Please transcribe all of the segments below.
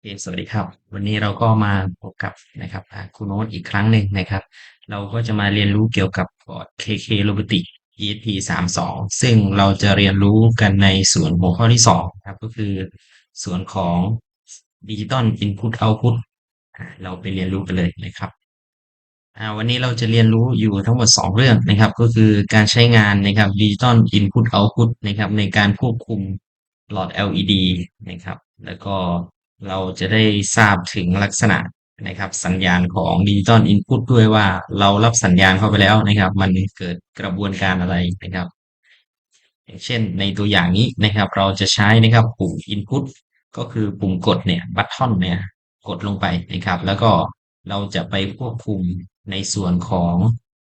โอเคสวัสดีครับ วันนี้เราก็มาพบกับนะครับครูโน้ตอีกครั้งหนึ่งนะครับ เราก็จะมาเรียนรู้เกี่ยวกับพอร์ต KK Robotics ESP 32ซึ่งเราจะเรียนรู้กันในส่วนหัวข้อที่สองครับก็คือส่วนของ Digital Input Output เราไปเรียนรู้กันเลยนะครับวันนี้เราจะเรียนรู้อยู่ทั้งหมดสองเรื่องนะครับ ก็คือการใช้งานนะครับ Digital Input Output นะครับในการควบคุมหลอด LED นะครับ แล้วก็ เราจะได้ทราบถึงลักษณะนะครับ สัญญาณของ Digital Input ด้วยว่าเรารับสัญญาณเข้าไปแล้วนะครับ มันเกิดกระบวนการอะไรนะครับ อย่างเช่นในตัวอย่างนี้นะครับ เราจะใช้นะครับปุ่ม Input ก็คือปุ่มกดเนี่ยบัตทอนเนี่ยกดลงไปนะครับ แล้วก็เราจะไปควบคุมในส่วนของ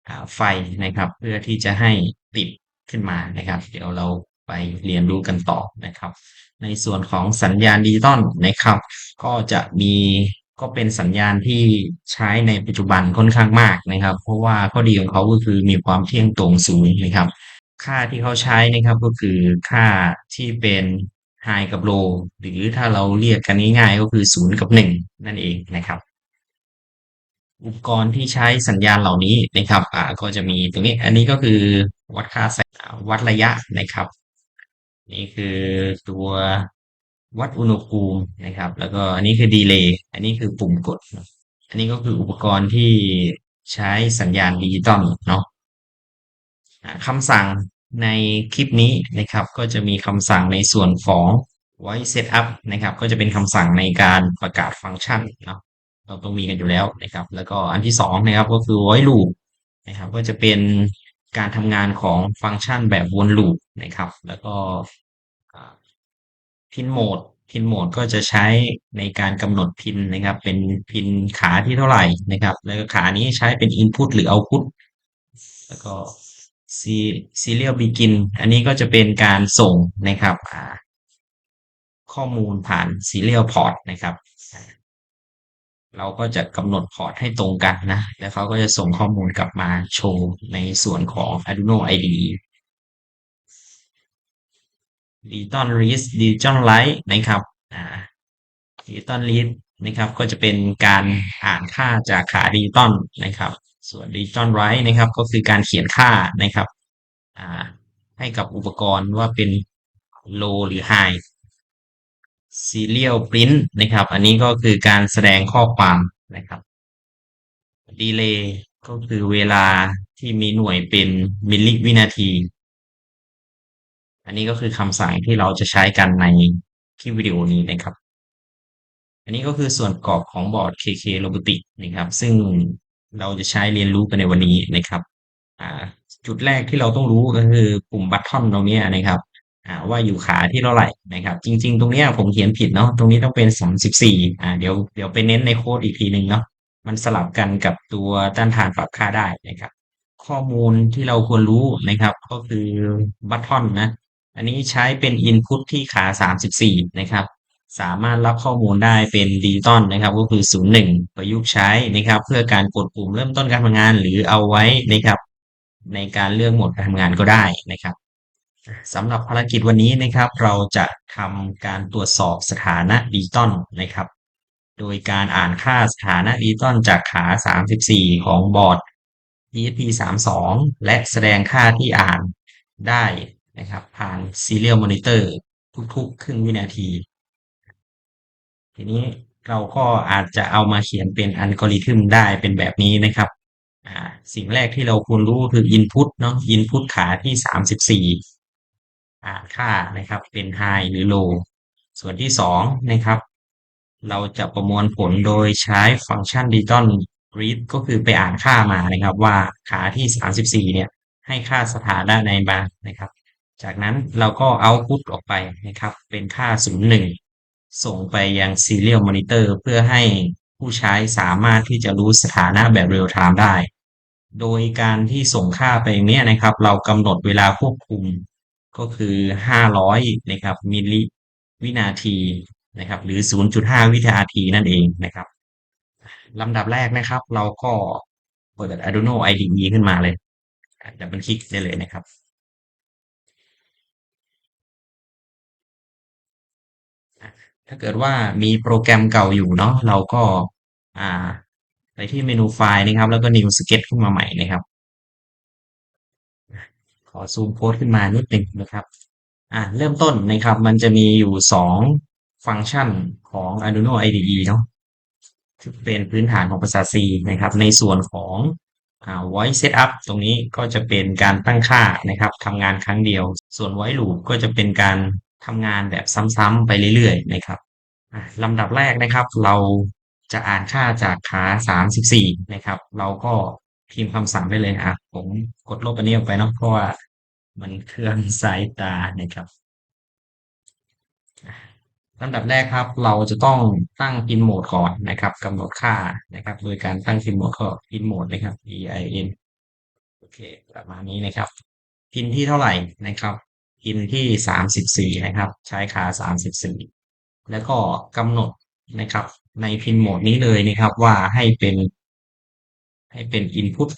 อไฟนะครับ เพื่อที่จะให้ติดขึ้นมานะครับ เดี๋ยวเรา ไปเรียนรู้กันต่อนะครับ ในส่วนของสัญญาณดิจิตอลนะครับ ก็จะมีก็เป็นสัญญาณที่ใช้ในปัจจุบันค่อนข้างมากนะครับ เพราะว่าข้อดีของเขาก็คือมีความเที่ยงตรงสูงนะครับ ค่าที่เขาใช้นะครับก็คือค่าที่เป็น high กับ low หรือถ้าเราเรียกกันง่ายๆก็คือศูนย์กับหนึ่งนั่นเองนะครับ อุปกรณ์ที่ใช้สัญญาณเหล่านี้นะครับ อ่าก็จะมีตรงนี้ อันนี้ก็คือวัดค่าวัดระยะนะครับ นี่คือตัววัดอุณหภูมินะครับ แล้วก็อันนี้คือดีเลย์อันนี้คือปุ่มกด อันนี้ก็คืออุปกรณ์ที่ใช้สัญญาณดิจิตอลเนาะคำสั่งในคลิปนี้นะครับ ก็จะมีคำสั่งในส่วนของ voice setup นะครับ ก็จะเป็นคำสั่งในการประกาศฟังก์ชันเนาะเราต้องมีกันอยู่แล้วนะครับ แล้วก็อันที่สองนะครับก็คือ voice loop นะครับ ก็จะเป็น การทำงานของฟังก์ชันแบบวนลูปนะครับ แล้วก็พินโหมดพินโหมดก็จะใช้ในการกำหนดพินนะครับ เป็นพินขาที่เท่าไหร่นะครับ แล้วก็ขานี้ใช้เป็น Input หรือ Output แล้วก็ Serial Begin อันนี้ก็จะเป็นการส่งนะครับข้อมูลผ่าน Serial Port นะครับ เราก็จะกำหนดพอร์ตให้ตรงกันนะ แล้วเขาก็จะส่งข้อมูลกลับมาโชว์ในส่วนของ Arduino IDE Digital Read Digital Write นะครับอ่า Digital Read นะครับ ก็จะเป็นการอ่านค่าจากขาดิจิตอลนะครับ ส่วน Digital Write นะครับ ก็คือการเขียนค่านะครับ อ่า ให้กับอุปกรณ์ว่าเป็น low หรือ high Serial Print นะครับ อันนี้ก็คือการแสดงข้อความนะครับ Delay ก็คือเวลาที่มีหน่วยเป็นมิลลิวินาที อันนี้ก็คือคำสั่งที่เราจะใช้กันในคลิปวิดีโอนี้นะครับ อันนี้ก็คือส่วนประกอบของบอร์ด KK Robotics นะครับ ซึ่งเราจะใช้เรียนรู้กันในวันนี้นะครับ จุดแรกที่เราต้องรู้ก็คือปุ่มบัตทอนตรงนี้นะครับ ว่าอยู่ขาที่เท่าไหร่นะครับ จริง ๆ ตรงนี้ผมเขียนผิดเนาะตรงนี้ต้องเป็นสองสิบสี่อ่าเดี๋ยวเดี๋ยวไปเน้นในโค้ดอีกทีหนึ่งเนาะมันสลับกันกับตัวต้านทานปรับค่าได้นะครับ ข้อมูลที่เราควรรู้นะครับ ก็คือบัตทอนนะ อันนี้ใช้เป็น Input ที่ขาสามสิบสี่นะครับ สามารถรับข้อมูลได้เป็นดิจิตอลนะครับ ก็คือศูนย์หนึ่งประยุกต์ใช้นะครับ เพื่อการกดปุ่มเริ่มต้นการทำงานหรือเอาไว้นะครับ ในการเลือกโหมดการทำงานก็ได้นะครับ สำหรับภารกิจวันนี้นะครับ เราจะทำการตรวจสอบสถานะดิจิตอลนะครับ โดยการอ่านค่าสถานะดิจิตอลจากขา 34 ของบอร์ด ESP32 และแสดงค่าที่อ่านได้นะครับ ผ่าน Serial Monitor ทุกๆ ครึ่งวินาที ทีนี้เราก็อาจจะเอามาเขียนเป็นอัลกอริทึมได้เป็นแบบนี้นะครับ สิ่งแรกที่เราควรรู้คือ Input เนาะ Input ขาที่ 34 ค่านะครับเป็น high หรือ low ส่วนที่สองนะครับ เราจะประมวลผลโดยใช้ฟังก์ชัน digital read ก็คือไปอ่านค่ามานะครับ ว่าขาที่ 34 เนี่ย ให้ค่าสถานะในบางนะครับ จากนั้นเราก็เอาพุตออกไปนะครับ เป็นค่า 01 ส่งไปยัง serial monitor เพื่อให้ผู้ใช้สามารถที่จะรู้สถานะแบบ real time ได้ โดยการที่ส่งค่าไปเนี้ยนะครับ เรากำหนดเวลาควบคุม ก็คือห้าร้อยนะครับมิลลิวินาทีนะครับ หรือ 0.5 วินาทีนั่นเองนะครับลำดับแรกนะครับ เราก็เปิด Arduino IDE ขึ้นมาเลยดับเบิลคลิกได้เลยนะครับถ้าเกิดว่ามีโปรแกรมเก่าอยู่เนาะเราก็อ่าไปที่เมนูไฟล์นะครับ แล้วก็ new sketch ขึ้นมาใหม่นะครับ ขอซูมโค้ดขึ้นมานิดหนึ่งนะครับ อ่าเริ่มต้นนะครับ มันจะมีอยู่สองฟังก์ชันของ Arduino IDE เนาะที่เป็นพื้นฐานของภาษา C นะครับ ในส่วนของอ่า voice setup ตรงนี้ก็จะเป็นการตั้งค่านะครับทำงานครั้งเดียว ส่วน voice loop ก็จะเป็นการทำงานแบบซ้ำๆไปเรื่อยๆนะครับอะลำดับแรกนะครับ เราจะอ่านค่าจากขา 34 นะครับ เราก็ พิมพ์คำสั่งได้เลยอะผมกดลบอันนี้ออกไปเนาะเพราะว่ามันเครื่องสายตานะครับลำดับแรกครับ เราจะต้องตั้งพินโหมดก่อนนะครับกำหนดค่านะครับ โดยการตั้งพินโหมดก็พินโหมดนะครับ e i n โอเคประมาณนี้นะครับ พินที่เท่าไหร่นะครับ พินที่สามสิบสี่นะครับ ใช้ขาสามสิบสี่แล้วก็กำหนดนะครับ ในพินโหมดนี้เลยนะครับ ว่าให้เป็น ให้เป็น input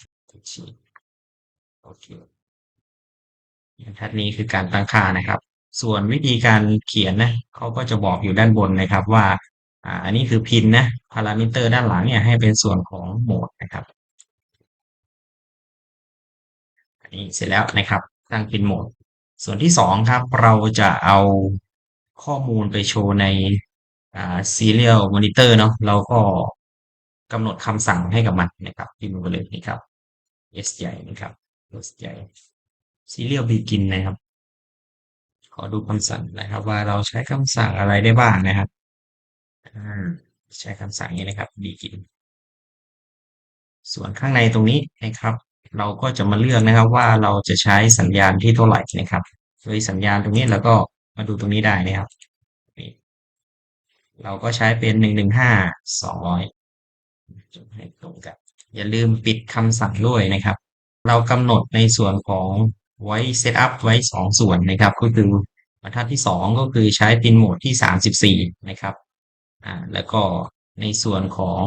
โอเคบรรทัดนี้คือการตั้งค่านะครับ ส่วนวิธีการเขียนนะเขาก็จะบอกอยู่ด้านบนนะครับว่า อ่า อันนี้คือพินนะพารามิเตอร์ด้านหลังเนี่ยให้เป็นส่วนของโหมดนะครับอันนี้เสร็จแล้วนะครับ ตั้งพินโหมด ส่วนที่สองครับ เราจะเอาข้อมูลไปโชว์ในอ่า serial monitor เนาะเราก็ กำหนดคำสั่งให้กับมันนะครับพิมพ์ไปเลยนะครับ S ใหญ่นะครับ S ใหญ่ serial begin นะครับ ขอดูคำสั่งนะครับ ว่าเราใช้คำสั่งอะไรได้บ้างนะครับใช้คำสั่งนี้นะครับ begin ส่วนข้างในตรงนี้นะครับ เราก็จะมาเลือกนะครับว่าเราจะใช้สัญญาณที่เท่าไหร่นะครับโดยสัญญาณตรงนี้เราก็มาดูตรงนี้ได้นะครับเราก็ใช้เป็นหนึ่งหนึ่งห้าสองร้อย ให้ตรงกันอย่าลืมปิดคำสั่งด้วยนะครับ เรากำหนดในส่วนของไว้ setup ไว้สองส่วนนะครับ ก็คือบรรทัดที่สองก็คือใช้ปินโหมดที่สามสิบสี่นะครับอ่าแล้วก็ในส่วนของ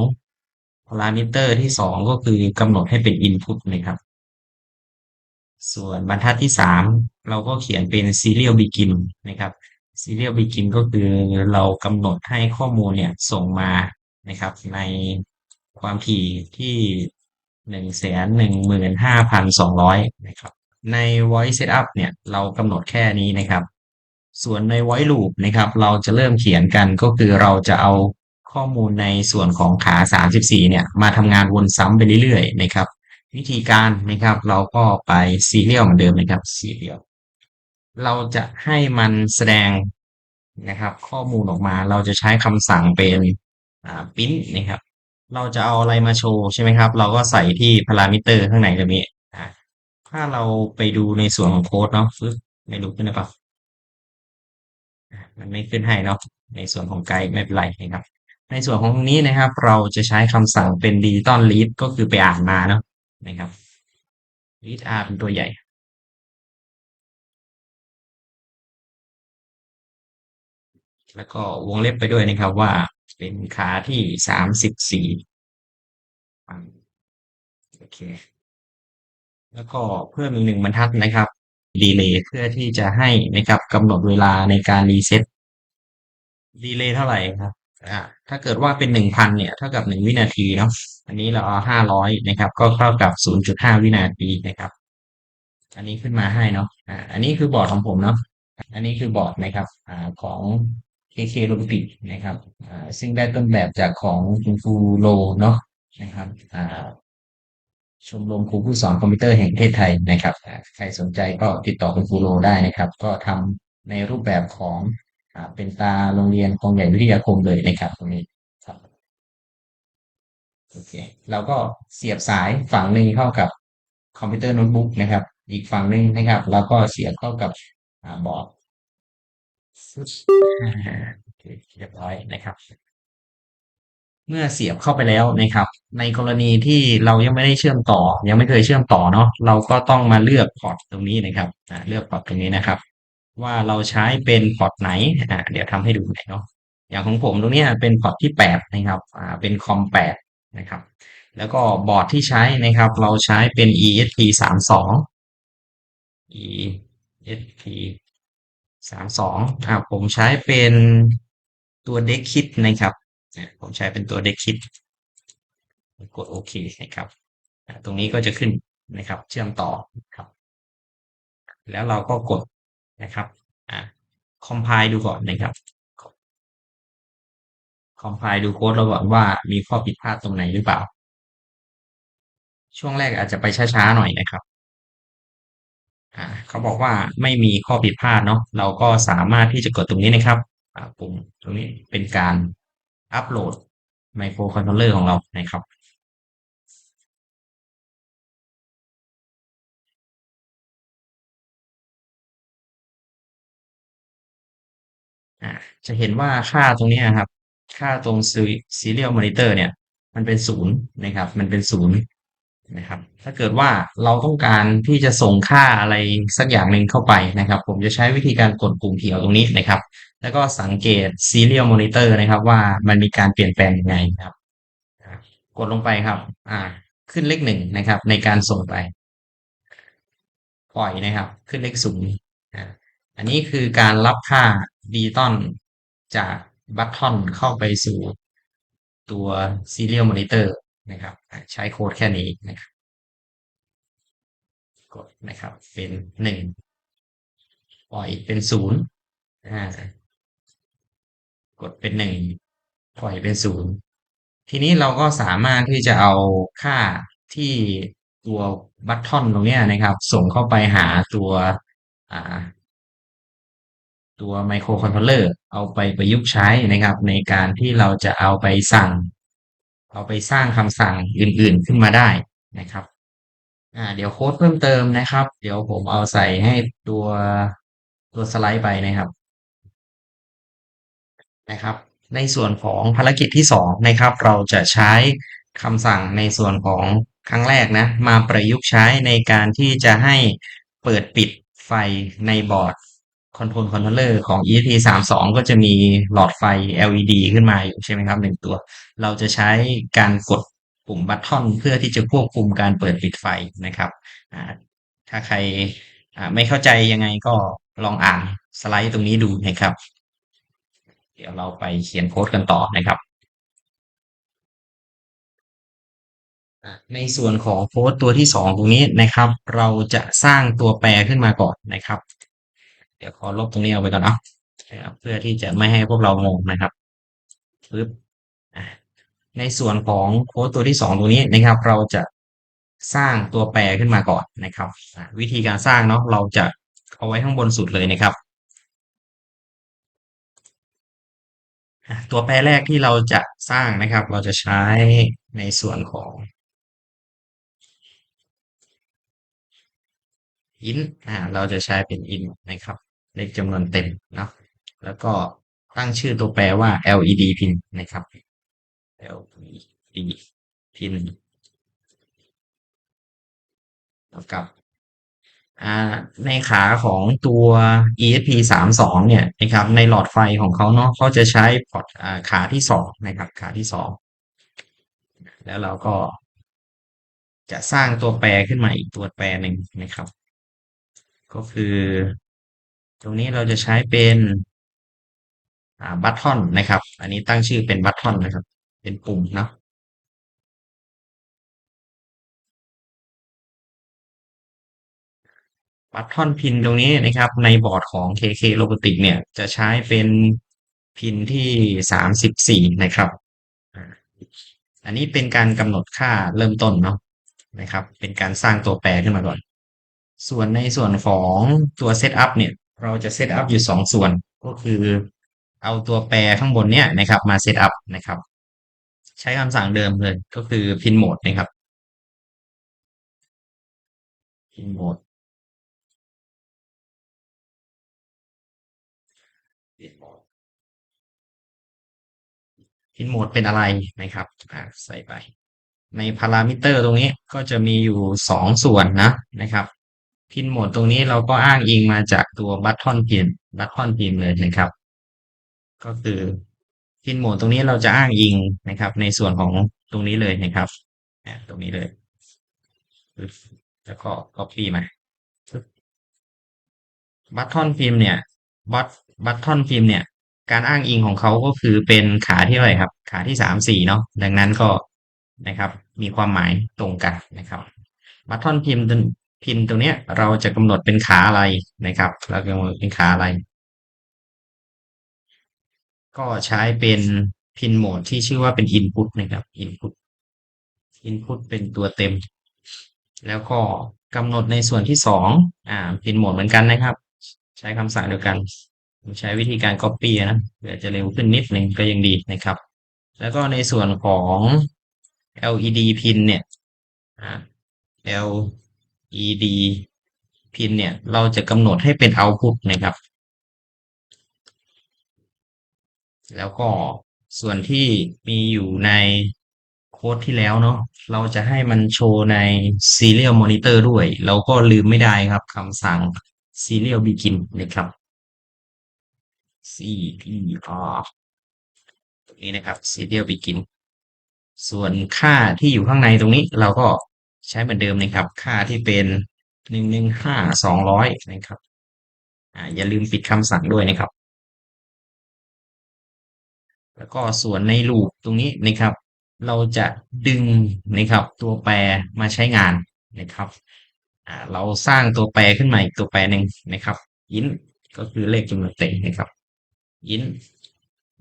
พารามิเตอร์ที่สองก็คือกำหนดให้เป็น input นะครับ ส่วนบรรทัดที่สามเราก็เขียนเป็น serial begin นะครับ serial begin ก็คือเรากำหนดให้ข้อมูลเนี่ยส่งมานะครับใน ความถี่ที่หนึ่งแสนหนึ่งหมื่นห้าพันสองร้อยนะครับ ใน voice setup เนี่ยเรากำหนดแค่นี้นะครับ ส่วนใน voice loop นะครับ เราจะเริ่มเขียนกันก็คือเราจะเอาข้อมูลในส่วนของขา 34 เนี่ย มาทำงานวนซ้ำไปเรื่อยๆ นะครับ วิธีการนะครับเราก็ไป serial เหมือนเดิมนะครับ serial เราจะให้มันแสดงนะครับ ข้อมูลออกมาเราจะใช้คำสั่งเป็นอ่า print นะครับ เราจะเอาอะไรมาโชว์ใช่ไหมครับ เราก็ใส่ที่พารามิเตอร์ข้างในตรงนี้อ่าถ้าเราไปดูในส่วนของโค้ดเนาะฟึบไม่รู้ขึ้นหรือเปล่ามันไม่ขึ้นให้เนาะในส่วนของไกด์ไม่เป็นไรนะครับ ในส่วนของตรงนี้นะครับ เราจะใช้คำสั่งเป็น digital read ก็คือไปอ่านมาเนาะนะครับ read r เป็นตัวใหญ่แล้วก็วงเล็บไปด้วยนะครับว่า เป็นขาที่สามสิบสี่โอเค แล้วก็เพิ่มอีกหนึ่งบรรทัดนะครับดีเลย์เพื่อที่จะให้นะครับกำหนดเวลาในการรีเซ็ตดีเลย์เท่าไหร่ครับอ่าถ้าเกิดว่าเป็นหนึ่งพันเนี่ย เท่ากับหนึ่งวินาทีเนาะอันนี้เราเอาห้าร้อยนะครับ ก็เท่ากับศูนย์จุดห้าวินาทีนะครับ อันนี้ขึ้นมาให้เนาะอ่าอันนี้คือบอร์ดของผมเนาะอันนี้คือบอร์ดนะครับ อ่าของ KK r o b o t i c นะครับซึ่งได้ต้นแบบจากของคุณครูโลเนาะนะครับชมรมครูผู้สอนคอมพิวเตอร์แห่งประเทศไทยนะครับ ใครสนใจก็ติดต่อคุณครูโลได้นะครับ ก็ทำในรูปแบบของอเป็นตาโรงเรียนคลองใหญ่วิทยาคมเลยนะครับตรงนี้ครับโอเคเราก็เสียบสายฝั่งหนึ่งเข้ากับคอมพิวเตอร์โน้ตบุ๊กนะครับ อีกฝั่งหนึ่งนะครับ แล้วก็เสียบเข้ากับอบอร์ด เคเรียบร้อยนะครับ เมื่อเสียบเข้าไปแล้วนะครับ ในกรณีที่เรายังไม่ได้เชื่อมต่อ ยังไม่เคยเชื่อมต่อเนาะเราก็ต้องมาเลือกพอร์ตตรงนี้นะครับเลือกพอร์ตตรงนี้นะครับ ว่าเราใช้เป็นพอร์ตไหนอ่าเดี๋ยวทำให้ดูหน่อยเนาะอย่างของผมตรงนี้เป็นพอร์ตที่แปดนะครับอ่าเป็นคอมแปดนะครับ แล้วก็บอร์ดที่ใช้นะครับ เราใช้เป็น ESP สามสอง ESP สามสองอ่าผมใช้เป็นตัวเด็กคิดนะครับ ผมใช้เป็นตัวเด็กคิด กดโอเคนะครับ ตรงนี้ก็จะขึ้นนะครับ เชื่อมต่อครับ แล้วเราก็กดนะครับอ่าคอมไพล์ดูก่อนนะครับคอมไพล์ดูโค้ดเราก่อนว่ามีข้อผิดพลาดตรงไหนหรือเปล่า ช่วงแรกอาจจะไปช้าๆหน่อยนะครับ เขาบอกว่าไม่มีข้อผิดพลาดเนาะเราก็สามารถที่จะกดตรงนี้นะครับปุ่มตรงนี้เป็นการอัปโหลดไมโครคอนโทรลเลอร์ของเรานะครับจะเห็นว่าค่าตรงนี้ครับ ค่าตรง serial monitor เนี่ย มันเป็นศูนย์นะครับ มันเป็นศูนย์ นะครับ ถ้าเกิดว่าเราต้องการที่จะส่งค่าอะไรสักอย่างหนึ่งเข้าไปนะครับ ผมจะใช้วิธีการกดปุ่มเขียวตรงนี้นะครับ แล้วก็สังเกต serial monitor นะครับ ว่ามันมีการเปลี่ยนแปลงยังไงครับ กดลงไปครับ อ่า ขึ้นเลขหนึ่งนะครับ ในการส่งไป ปล่อยนะครับ ขึ้นเลขศูนย์อันนี้คือการรับค่าดิจิตอลจากบัตทอนเข้าไปสู่ตัว Serial Monitor นะครับใช้โค้ดแค่นี้นะครับกดนะครับ เป็นหนึ่งปล่อยเป็นศูนย์กดเป็นหนึ่งปล่อยเป็นศูนย์ทีนี้เราก็สามารถที่จะเอาค่าที่ตัวบัตทอนตรงนี้นะครับ ส่งเข้าไปหาตัวอ่าตัวไมโครคอนโทรลเลอร์เอาไปประยุกต์ใช้นะครับ ในการที่เราจะเอาไปสั่ง เอาไปสร้างคำสั่งอื่นๆขึ้นมาได้นะครับอ่าเดี๋ยวโค้ดเพิ่มเติมนะครับ เดี๋ยวผมเอาใส่ให้ตัวตัวสไลด์ไปนะครับนะครับ ในส่วนของภารกิจที่สองนะครับ เราจะใช้คำสั่งในส่วนของครั้งแรกนะ มาประยุกต์ใช้ในการที่จะให้เปิดปิดไฟในบอร์ด คอนโทรลคอนโทรลเลอร์ของ ESP 32 ก็จะมีหลอดไฟ LED ขึ้นมาอยู่ใช่ไหมครับหนึ่งตัว เราจะใช้การกดปุ่มบัตทอนเพื่อที่จะควบคุมการเปิดปิดไฟนะครับ ถ้าใครไม่เข้าใจยังไงก็ลองอ่านสไลด์ตรงนี้ดูนะครับ เดี๋ยวเราไปเขียนโค้ดกันต่อนะครับ ในส่วนของโค้ดตัวที่สองตรงนี้นะครับ เราจะสร้างตัวแปรขึ้นมาก่อนนะครับ เดี๋ยวขอลบตรงนี้เอาไปก่อนเนาะเพื่อที่จะไม่ให้พวกเรางงนะครับปึ๊บในส่วนของโค้ดตัวที่สองตรงนี้นะครับ เราจะสร้างตัวแปรขึ้นมาก่อนนะครับ วิธีการสร้างเนาะเราจะเอาไว้ข้างบนสุดเลยนะครับ ตัวแปรแรกที่เราจะสร้างนะครับ เราจะใช้ในส่วนของ int อ่าเราจะใช้เป็น int นะครับ เลขจำนวนเต็มนะแล้วก็ตั้งชื่อตัวแปรว่า led pin นะครับ led pin แล้วกับในขาของตัว ESP 3 2เนี่ยนะครับในหลอดไฟของเขาเนาะเขาจะใช้พอร์ตขาที่สองนะครับ ขาที่สองแล้วเราก็จะสร้างตัวแปรขึ้นมาอีกตัวแปรหนึ่งนะครับ ก็คือ ตรงนี้เราจะใช้เป็นบัตทอนนะครับ อันนี้ตั้งชื่อเป็นบัตทอนนะครับ เป็นปุ่มเนาะบัตทอนพินตรงนี้นะครับ ในบอร์ดของ KK Robotics เนี่ย จะใช้เป็นพินที่สามสิบสี่นะครับ อันนี้เป็นการกำหนดค่าเริ่มต้นเนาะนะครับ เป็นการสร้างตัวแปรขึ้นมาก่อน ส่วนในส่วนของตัวเซตอัพเนี่ย เราจะเซตอัพอยู่สองส่วนก็คือเอาตัวแปรข้างบนเนี้ยนะครับ มาเซตอัพนะครับ ใช้คำสั่งเดิมเลยก็คือพินโหมดนะครับพินโหมดพินโหมดเป็นอะไรนะครับใส่ไป ในพารามิเตอร์ตรงนี้ก็จะมีอยู่สองส่วนนะนะครับ พินโหมดตรงนี้เราก็อ้างอิงมาจากตัวบัตทอนพินบัตทอนพินเลยนะครับ ก็คือพินโหมดตรงนี้เราจะอ้างอิงนะครับ ในส่วนของตรงนี้เลยนะครับตรงนี้เลย แล้วก็ copy มาบัตทอนพิมเนี่ยบัตบัตทอนพิมเนี่ย การอ้างอิงของเขาก็คือเป็นขาที่เท่าไหร่ครับ ขาที่สามสี่เนาะดังนั้นก็นะครับ มีความหมายตรงกันนะครับบัตทอนพิม พินตรงเนี้ยเราจะกำหนดเป็นขาอะไรนะครับ เรากำหนดเป็นขาอะไร ก็ใช้เป็นพินโหมดที่ชื่อว่าเป็น input นะครับ input input เป็นตัวเต็ม แล้วก็กำหนดในส่วนที่สองอ่าพินโหมดเหมือนกันนะครับ ใช้คำสั่งเดียวกัน ใช้วิธีการ copy นะเพื่อจะเร็วขึ้นนิดหนึ่งก็ยังดีนะครับ แล้วก็ในส่วนของ LED พินเนี่ย L พินเนี่ย เราจะกำหนดให้เป็น output นะครับ แล้วก็ส่วนที่มีอยู่ในโค้ดที่แล้วเนาะเราจะให้มันโชว์ใน serial monitor ด้วย เราก็ลืมไม่ได้ครับคำสั่ง serial begin นะครับ CPR ตรงนี้นะครับ serial begin ส่วนค่าที่อยู่ข้างในตรงนี้เราก็ ใช้เหมือนเดิมนะครับ ค่าที่เป็นหนึ่งหนึ่งห้าสองร้อยนะครับอ่าอย่าลืมปิดคำสั่งด้วยนะครับ แล้วก็ส่วนในลูปตรงนี้นะครับ เราจะดึงนะครับ ตัวแปรมาใช้งานนะครับอ่าเราสร้างตัวแปรขึ้นมาอีกตัวแปรหนึ่งนะครับอินก็คือเลขจำนวนเต็มนะครับอิน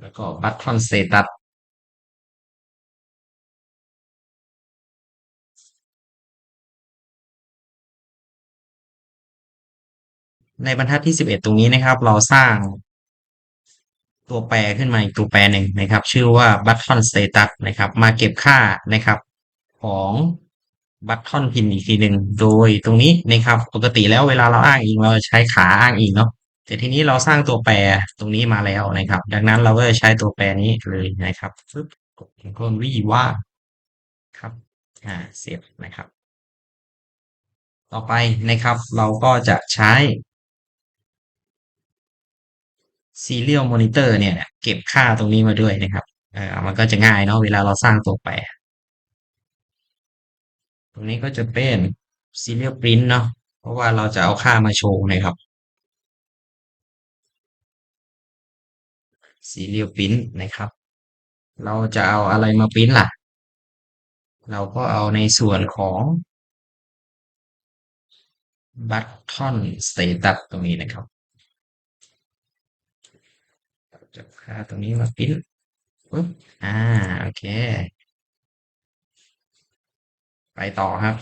แล้วก็บัตทอนเตตัส ในบรรทัดที่สิบเอ็ดตรงนี้นะครับ เราสร้างตัวแปรขึ้นมาอีกตัวแปรหนึ่งนะครับ ชื่อว่า button status นะครับ มาเก็บค่านะครับ ของ button pin อีกทีหนึ่งโดยตรงนี้นะครับ ปกติแล้วเวลาเราอ้างอิงเราใช้ขาอ้างอิงเนาะแต่ทีนี้เราสร้างตัวแปรตรงนี้มาแล้วนะครับ ดังนั้นเราก็จะใช้ตัวแปรนี้เลยนะครับปึ๊บกด Ctrl V ว่าครับอ่าเสียบนะครับ ต่อไปนะครับ เราก็จะใช้ serial monitor เนี่ยเก็บค่าตรงนี้มาด้วยนะครับเออมันก็จะง่ายเนาะเวลาเราสร้างตัวแปร ตรงนี้ก็จะเป็น serial print เนาะเพราะว่าเราจะเอาค่ามาโชว์นะครับ serial print นะครับ เราจะเอาอะไรมาปริ้นล่ะ เราก็เอาในส่วนของ button status ตรงนี้นะครับ จะค่าตรงนี้มาปิ้นปุ๊บอ่า โอเค ไปต่อครับ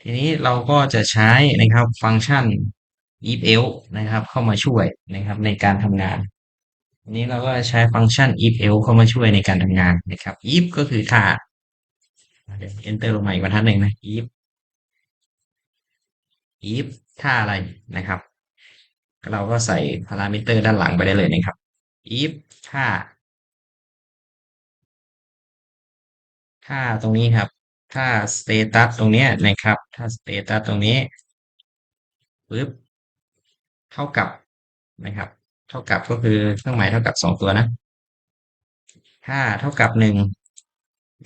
ทีนี้เราก็จะใช้นะครับฟังก์ชัน if else นะครับ เข้ามาช่วยนะครับ ในการทำงานทีนี้เราก็ใช้ฟังก์ชัน if else เข้ามาช่วยในการทำงานนะครับ if ก็คือค่าเดี๋ยว enter ลงมาอีกบรรทัดหนึ่งนะ if if ค่าอะไรนะครับ เราก็ใส่พารามิเตอร์ด้านหลังไปได้เลยนะครับ if ค่าค่าตรงนี้ครับ ถ้า status ตรงนี้นะครับ ถ้า status ตรงนี้ปึ๊บเท่ากับนะครับ เท่ากับก็คือเครื่องหมายเท่ากับสองตัวนะ ถ้าเท่ากับหนึ่ง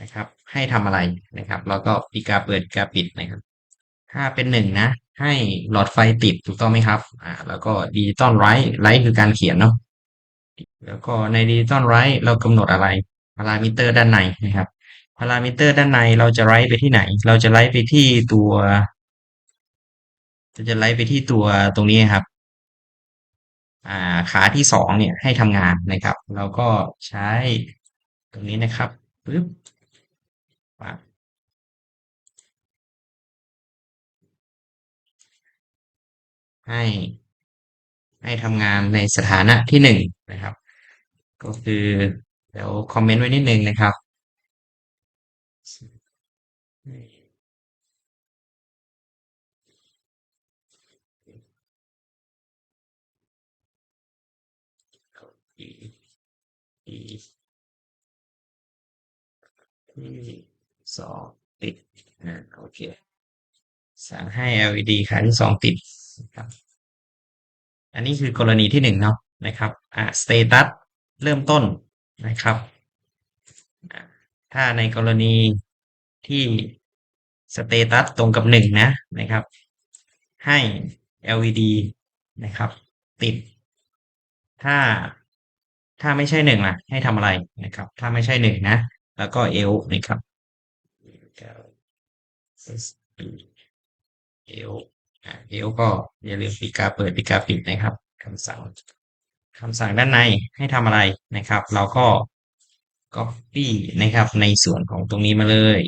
นะครับ ให้ทำอะไรนะครับ แล้วก็ปีกาเปิดกาปิดนะครับ ถ้าเป็นหนึ่งนะ ให้หลอดไฟติดถูกต้องไหมครับ อ่า แล้วก็ดิจิตอลไรท์ไรท์คือการเขียนเนาะ แล้วก็ในดิจิตอลไรท์เรากำหนดอะไรพารามิเตอร์ด้านในนะครับพารามิเตอร์ด้านในเราจะไรท์ไปที่ไหน เราจะไรท์ไปที่ตัวจะไล่ไปที่ตัวตรงนี้ครับ อ่าขาที่สองเนี่ยให้ทำงานนะครับ เราก็ใช้ตรงนี้นะครับปึ๊บปั๊บให้ ให้ทำงานในสถานะที่หนึ่งนะครับ ก็คือเดี๋ยวคอมเมนต์ไว้นิดนึงนะครับที่สองติดนะโอเค สั่งให้ LED ขาที่สองติดครับ อันนี้คือกรณีที่หนึ่งเนาะนะครับอ่า status เริ่มต้นนะครับ ถ้าในกรณีที่ status ตรงกับหนึ่งนะนะครับ ให้ LED นะครับ ติด ถ้าถ้าไม่ใช่หนึ่งล่ะ ให้ทำอะไรนะครับ ถ้าไม่ใช่หนึ่งนะ แล้วก็เอลนะครับเอล เอลก็อย่าลืมปีกาเปิดปีกาปิดนะครับคำสั่งคำสั่งด้านในให้ทำอะไรนะครับ เราก็ copy นะครับ ในส่วนของตรงนี้มาเลย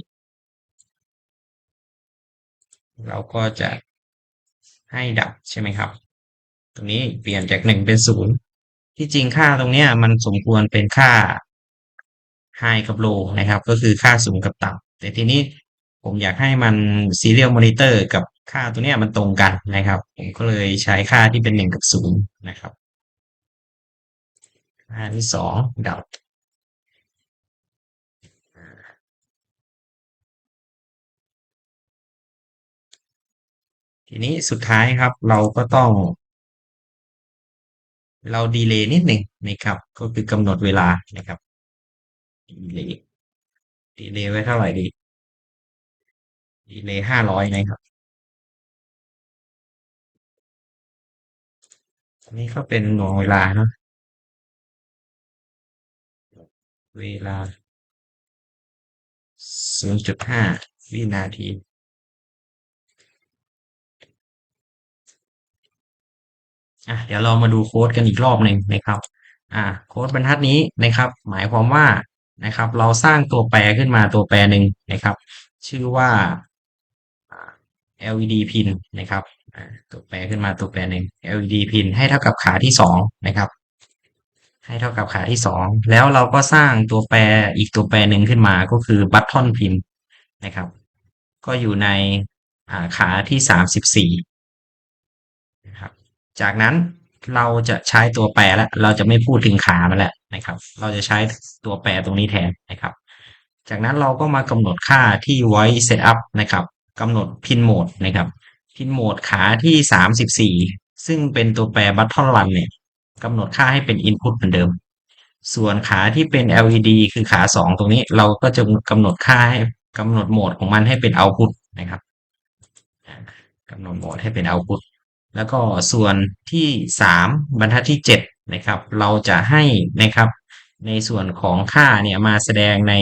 เราก็จะให้ดับใช่ไหมครับ ตรงนี้เปลี่ยนจากหนึ่งเป็นศูนย์ที่จริงค่าตรงเนี้ยมันสมควรเป็นค่า high กับ low นะครับ ก็คือค่าสูงกับต่ำแต่ทีนี้ผมอยากให้มัน serial monitor กับ ค่าตัวเนี้ยมันตรงกันนะครับ ผมก็เลยใช้ค่าที่เป็นหนึ่งกับศูนย์นะครับ ค่าที่สองดับทีนี้สุดท้ายครับเราก็ต้อง เราดีเลย์นิดหนึ่งนะครับ ก็คือกำหนดเวลานะครับดีเลย์ดีเลย์ไว้เท่าไหร่ดีดีเลย์ห้าร้อยนะครับ นี้ก็เป็นหน่วงเวลาเนาะเวลาศูนย์จุดห้าวินาที อะ เดี๋ยวเรามาดูโค้ดกันอีกรอบหนึ่งนะครับ อ่าโค้ดบรรทัดนี้นะครับ หมายความว่านะครับ เราสร้างตัวแปรขึ้นมาตัวแปรหนึ่งนะครับ ชื่อว่า LED pin นะครับ ตัวแปรขึ้นมาตัวแปรหนึ่ง LED pin ให้เท่ากับขาที่สองนะครับ ให้เท่ากับขาที่สองแล้วเราก็สร้างตัวแปรอีกตัวแปรหนึ่งขึ้นมาก็คือ button pin นะครับ ก็อยู่ในขาที่สามสิบสี่นะครับ จากนั้นเราจะใช้ตัวแปรแล้ว เราจะไม่พูดถึงขามันแล้วนะครับ เราจะใช้ตัวแปรตรงนี้แทนนะครับ จากนั้นเราก็มากำหนดค่าที่ void setup นะครับกำหนดพินโหมดนะครับ พินโหมดขาที่สามสิบสี่ซึ่งเป็นตัวแปรบัตทอนรันเนี่ยกำหนดค่าให้เป็น input เหมือนเดิม ส่วนขาที่เป็น LED คือขาสองตรงนี้เราก็จะกำหนดค่าให้กำหนดโหมดของมันให้เป็น output นะครับกำหนดโหมดให้เป็น output แล้วก็ส่วนที่สามบรรทัดที่เจ็ดนะครับ เราจะให้นะครับ ในส่วนของค่าเนี่ยมาแสดงใน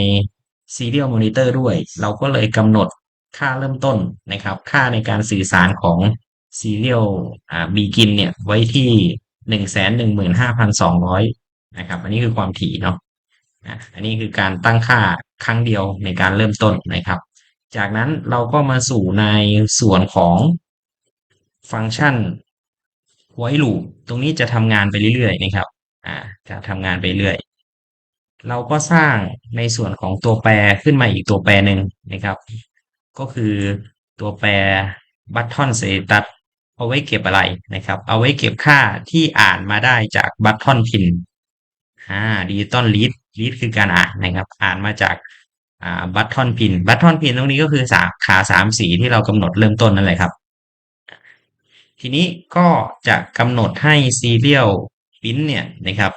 serial monitor ด้วย เราก็เลยกำหนด ค่าเริ่มต้นนะครับ ค่าในการสื่อสารของ serial อ่า begin เนี่ยไว้ที่หนึ่งแสนหนึ่งหมื่นห้าพันสองร้อยนะครับ อันนี้คือความถี่เนาะอันนี้คือการตั้งค่าครั้งเดียวในการเริ่มต้นนะครับ จากนั้นเราก็มาสู่ในส่วนของฟังก์ชันไว้ลูปตรงนี้จะทำงานไปเรื่อยๆนะครับ อ่า จะทำงานไปเรื่อย เราก็สร้างในส่วนของตัวแปรขึ้นมาอีกตัวแปรหนึ่งนะครับ ก็คือตัวแปร button status เอาไว้เก็บอะไรนะครับ เอาไว้เก็บค่าที่อ่านมาได้จาก button pin อ่า digital read read คือการอ่านนะครับ อ่านมาจากอ่า button pin button pin ตรงนี้ก็คือสาขาสามสีที่เรากำหนดเริ่มต้นนั่นแหละครับ ทีนี้ก็จะกำหนดให้ serial pin เนี่ยนะครับ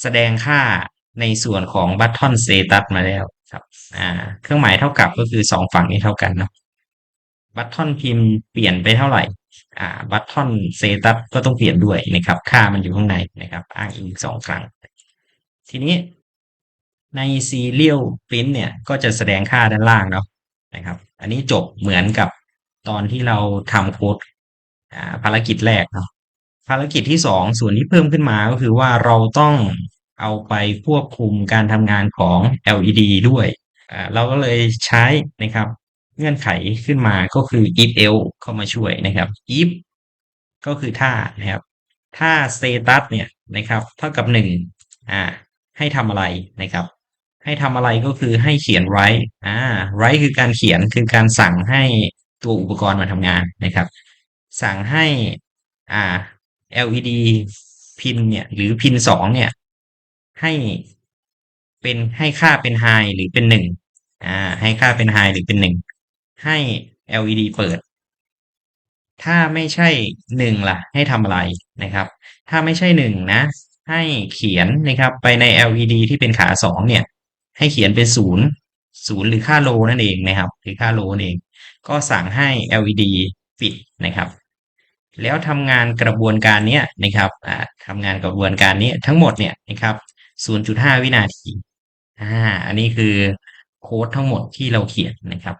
แสดงค่าในส่วนของ button status มาแล้ว ครับ อ่า เครื่องหมายเท่ากับก็คือสองฝั่งนี้เท่ากันเนาะ button พิมพ์เปลี่ยนไปเท่าไหร่ อ่า button status ก็ต้องเปลี่ยนด้วยนะครับ ค่ามันอยู่ข้างในนะครับ อ้างอิงสองครั้ง ทีนี้ใน serial print เนี่ย ก็จะแสดงค่าด้านล่างเนาะนะครับ อันนี้จบเหมือนกับตอนที่เราทำโค้ดภารกิจแรกเนาะภารกิจที่สองส่วนที่เพิ่มขึ้นมาก็คือว่าเราต้อง เอาไปควบคุมการทำงานของ LED ด้วย เราก็เลยใช้นะครับเงื่อนไขขึ้นมาก็คือ if else เข้ามาช่วยนะครับ if ก็คือถ้านะครับ ถ้า status เนี่ยนะครับ เท่ากับหนึ่งอ่า ให้ทำอะไรนะครับ ให้ทำอะไรก็คือให้เขียน write อ่า write คือการเขียนคือการสั่งให้ตัวอุปกรณ์มาทำงานนะครับ สั่งให้อ่า LED พินเนี่ยหรือพินสองเนี่ย ให้เป็นให้ค่าเป็น high หรือเป็นหนึ่งอ่าให้ค่าเป็น high หรือเป็นหนึ่งให้ LED เปิด ถ้าไม่ใช่หนึ่งล่ะ ให้ทำอะไรนะครับ ถ้าไม่ใช่หนึ่งนะ ให้เขียนนะครับ ไปใน LED ที่เป็นขาสองเนี่ย ให้เขียนเป็นศูนย์ศูนย์หรือค่าโลนั่นเองนะครับ หรือค่าโลนั่นเอง ก็สั่งให้ LED ปิดนะครับแล้วทำงานกระบวนการนี้นะครับอ่าทำงานกระบวนการนี้ทั้งหมดเนี่ยนะครับ 0.5วินาทีอ่าอันนี้คือโค้ดทั้งหมดที่เราเขียนนะครับ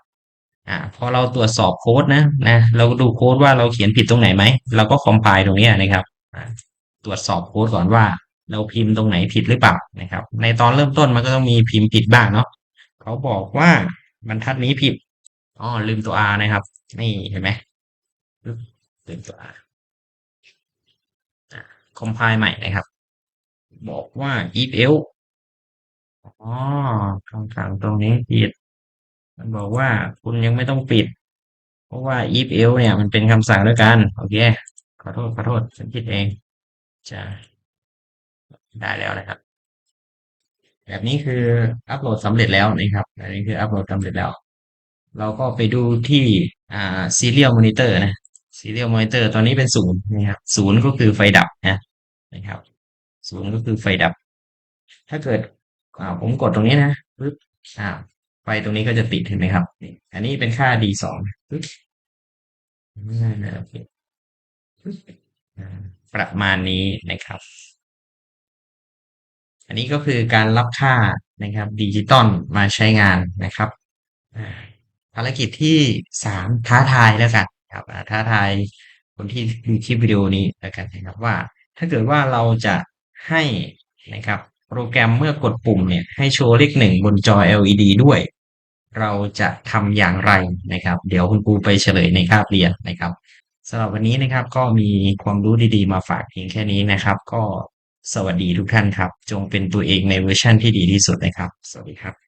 อ่าพอเราตรวจสอบโค้ดนะนะเราดูโค้ดว่าเราเขียนผิดตรงไหนไหมเราก็คอมไพล์ตรงนี้นะครับตรวจสอบโค้ดก่อนว่า เราพิมพ์ตรงไหนผิดหรือเปล่านะครับ ในตอนเริ่มต้นมันก็ต้องมีพิมพ์ผิดบ้างเนาะเขาบอกว่าบรรทัดนี้ผิดอ๋อลืมตัว R นะครับ นี่เห็นไหมลืมตัว R คอมไพล์ใหม่นะครับ บอกว่า if else อ๋อคำสั่งตรงนี้ผิด มันบอกว่าคุณยังไม่ต้องปิด เพราะว่า if else เนี่ย มันเป็นคำสั่งด้วยกัน โอเค ขอโทษ ขอโทษฉันคิดเองจะได้แล้วนะครับ แบบนี้คืออัปโหลดสำเร็จแล้วนะครับอันนี้คืออัปโหลดสำเร็จแล้ว เราก็ไปดูที่อ่า serial monitor นะ serial monitor ตอนนี้เป็นศูนย์นะครับศูนย์ก็คือไฟดับนะนะครับ ศูนย์ก็คือไฟดับ ถ้าเกิดอ่าผมกดตรงนี้นะปึ๊บอ่าไฟตรงนี้ก็จะติดเห็นไหมครับนี่อันนี้เป็นค่า d สองปึ๊บง่ายนะโอเคปึ๊บอ่าประมาณนี้นะครับ อันนี้ก็คือการรับค่านะครับดิจิตอลมาใช้งานนะครับภารกิจที่สามท้าทายแล้วกันครับท้าทายคนที่ดูคลิปวิดีโอนี้แล้วกันนะครับว่า ถ้าเกิดว่าเราจะ ให้นะครับโปรแกรมเมื่อกดปุ่มเนี่ยให้โชว์เลขหนึ่งบนจอ LED ด้วย เราจะทำอย่างไรนะครับ เดี๋ยวคุณครูไปเฉลยในคาบเรียนนะครับสำหรับวันนี้นะครับก็มีความรู้ดีๆมาฝากเพียงแค่นี้นะครับ ก็สวัสดีทุกท่านครับ จงเป็นตัวเองในเวอร์ชั่นที่ดีที่สุดนะครับ สวัสดีครับ